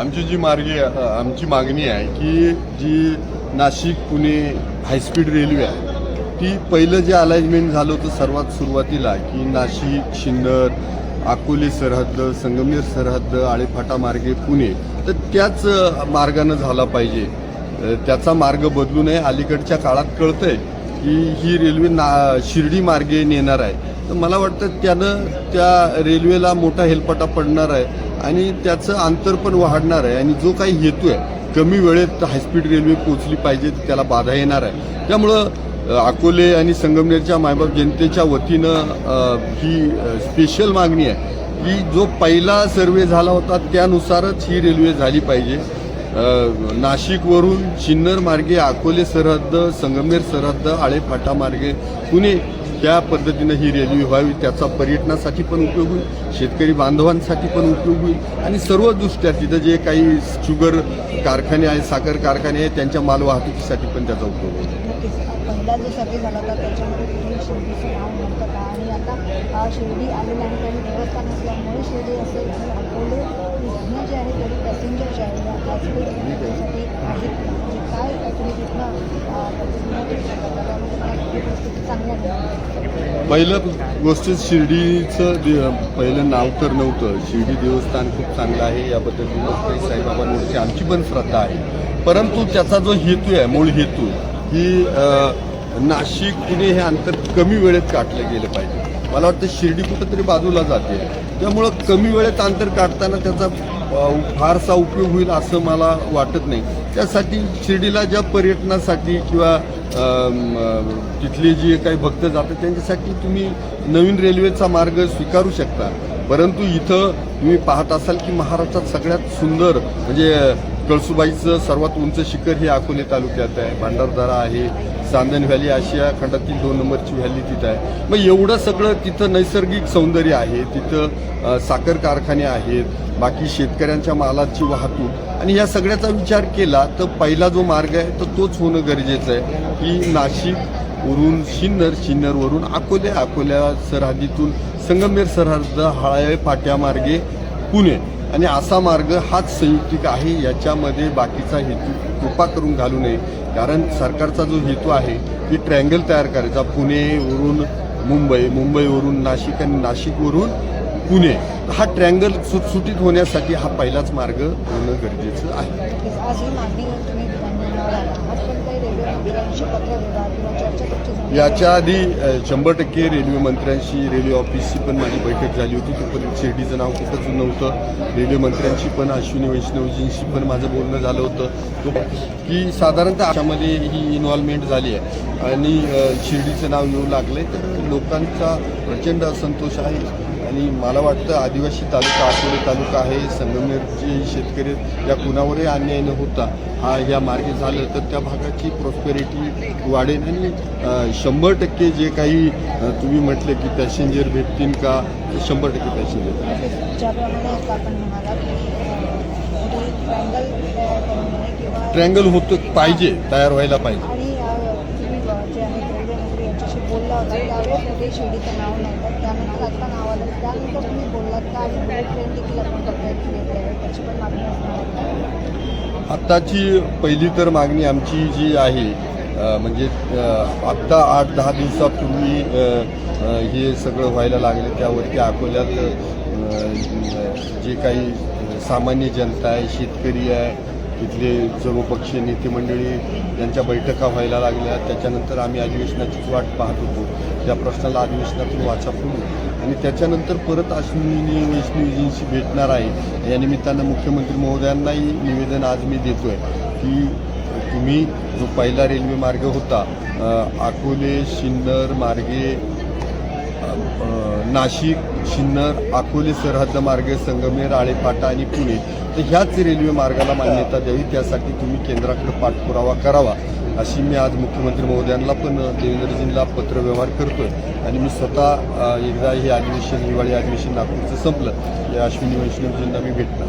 आमची जी मार्गी आमची मागणी आहे की जी Nashik Pune high speed railway आहे ती पहिलं जे अलाइनमेंट झालं होतं सर्वात सुरुवातीला की नाशिक शिन्नर अकोले सरहद्द संगमनेर सरहद्द आळेफाटा मार्गे पुणे तर त्याच मार्गानं झाला पाहिजे. त्याचा मार्ग बदलू नये. अलीकडच्या काळात कळतंय की ही रेल्वे ना शिर्डी मार्गे नेणार आहे. तर मला वाटतं त्यानं त्या रेल्वेला मोठा हेलपाटा पडणार आहे आणि त्याचं अंतर पण वाढणार आहे आणि जो काही हेतू आहे कमी वेळेत हायस्पीड रेल्वे पोहोचली पाहिजे त्याला बाधा येणार आहे. त्यामुळं अकोले आणि संगमनेरच्या मायबाप जनतेच्या वतीनं ही स्पेशल मागणी आहे की जो पहिला सर्वे झाला होता त्यानुसारच ही रेल्वे झाली पाहिजे. नाशिकवरून चिन्नर मार्गे अकोले सरहद्द संगमनेर सरहद्द आळेफाटा मार्गे पुणे त्या पद्धतीनं ही रेल्वे व्हावी त्याचा पर्यटनासाठी पण उपयोग होईल शेतकरी बांधवांसाठी पण उपयोग होईल आणि सर्व दृष्ट्या तिथं जे काही शुगर कारखाने आहेत साखर कारखाने आहेत त्यांच्या माल वाहतुकीसाठी पण त्याचा उपयोग होईल. नक्कीच नसल्यामुळे शिर्डी आलेलं आहे आणि देवस्थान असेल आणि अकोले इथनं जे आहे तेवढे पॅसेंजर जे आहे हॉस्पिटल त्यासाठी आहेत म्हणजे काय तुम्ही तिथनं चांगल्या पहिलं गोष्ट शिर्डीचं पहिलं नाव तर नव्हतं. शिर्डी देवस्थान खूप चांगलं आहे याबद्दल विनोद साईबाबांवरची आमची पण श्रद्धा आहे. परंतु त्याचा जो हेतू आहे मूळ हेतू ही नाशिक पुणे हे अंतर कमी वेळेत काटलं गेलं पाहिजे. मला वाटतं शिर्डी कुठंतरी बाजूला जाते. त्यामुळं कमी वेळेत अंतर काढताना त्याचा फारसा उपयोग होईल असं मला वाटत नाही. त्यासाठी शिर्डीला ज्या पर्यटनासाठी किंवा तिथले जे काही भक्त जातात त्यांच्यासाठी तुम्ही नवीन रेल्वेचा मार्ग स्वीकारू शकता. परंतु इथं तुम्ही पाहत असाल की महाराष्ट्रात सगळ्यात सुंदर म्हणजे कळसुबाईचं सर्वात उंच शिखर हे अकोले तालुक्यात आहे. भांडारदारा आहे. चांदण व्हॅली आशिया खंडातील दोन नंबरची व्हॅली तिथं आहे. मग एवढं सगळं तिथं नैसर्गिक सौंदर्य आहे. तिथं साखर कारखाने आहेत बाकी शेतकऱ्यांच्या मालाची वाहतूक. आणि या सगळ्याचा विचार केला तर पहिला जो मार्ग आहे तर तोच होणं गरजेचं आहे. की नाशिक वरून शिन्नर शिन्नरवरून अकोल्या अकोल्या सरहद्दीतून संगमेर सरहद्द हळाळे फाट्यामार्गे पुणे. आणि असा मार्ग हाच संयुक्तिक आहे याच्यामध्ये बाकीचा हेतू कृपा करून घालू नये. कारण सरकारचा जो हेतू आहे की ट्रँगल तयार करायचा. पुणेवरून मुंबई मुंबईवरून नाशिक आणि नाशिकवरून पुणे. हा ट्रँगल सुटसुटीत होण्यासाठी हा पहिलाच मार्ग होणं गरजेचं आहे. याच्या आधी शंभर टक्के रेल्वे मंत्र्यांशी रेल्वे ऑफिसची पण माझी बैठक झाली होती. तोपर्यंत शिर्डीचं नाव कुठंच नव्हतं रेल्वे मंत्र्यांशी पण अश्विनी वैष्णवजींशी पण माझं बोलणं झालं होतं. तो की साधारणतः अशामध्ये ही इन्व्हॉल्वमेंट झाली आहे. आणि शिर्डीचं नाव येऊ आहे तर लोकांचा प्रचंड असंतोष आहे. आणि मला वाटतं आदिवासी तालुका अकोले तालुका आहे संगमनेरचे शेतकरी या कुणावरही अन्याय न होता हा ह्या मार्गे झालं तर त्या भागाची प्रॉस्पेरिटी वाढेल. आणि शंभर टक्के जे काही तुम्ही म्हटले की पॅसेंजर भेटतील का शंभर टक्के पॅसेंजर किंवा ट्रँगल होतं पाहिजे तयार व्हायला पाहिजे आणि अ, तुम्ही अ, जे आहे रेल्वे मंत्री यांच्याशी बोलला होता त्यावेळेस कुठे नाव नव्हतं. त्यानंतर आता नाव आलं. त्यानंतर तुम्ही बोललात का? आणि बुलेट ट्रेन देखील आपण त्याची पण मागणी असणार आत्ताची पहिली तर मागणी आमची जी आहे म्हणजे आत्ता आठ दहा दिवसापूर्वी हे सगळं व्हायला लागले. त्यावरती अकोल्यात जे काही सामान्य जनता आहे शेतकरी आहे तिथले सर्वपक्षीय नेते मंडळी यांच्या बैठका व्हायला लागल्या. त्याच्यानंतर आम्ही अधिवेशनाचीच वाट पाहत होतो. त्या प्रश्नाला अधिवेशनातून वाचा फुलू. आणि त्याच्यानंतर परत अश्विनी वैष्णवीजींशी भेटणार आहे. या निमित्तानं मुख्यमंत्री महोदयांनाही निवेदन आज मी देतो आहे की तुम्ही जो पहिला रेल्वे मार्ग होता अकोले शिन्नर मार्गे नाशिक शिन्नर अकोले सरहद्द मार्गे संगमेर आळेपाटा आणि पुणे. तर ह्याच रेल्वे मार्गाला मान्यता द्यावी त्यासाठी तुम्ही केंद्राकडे पाठपुरावा करावा अशी मी आज मुख्यमंत्री महोदयांना पण देवेंद्रजींना पत्रव्यवहार करतोय. आणि मी स्वतः एकदा हे अधिवेशन हिवाळी अधिवेशन नागपूरचं संपलं. या अश्विनी वैष्णवजींना मी भेटणार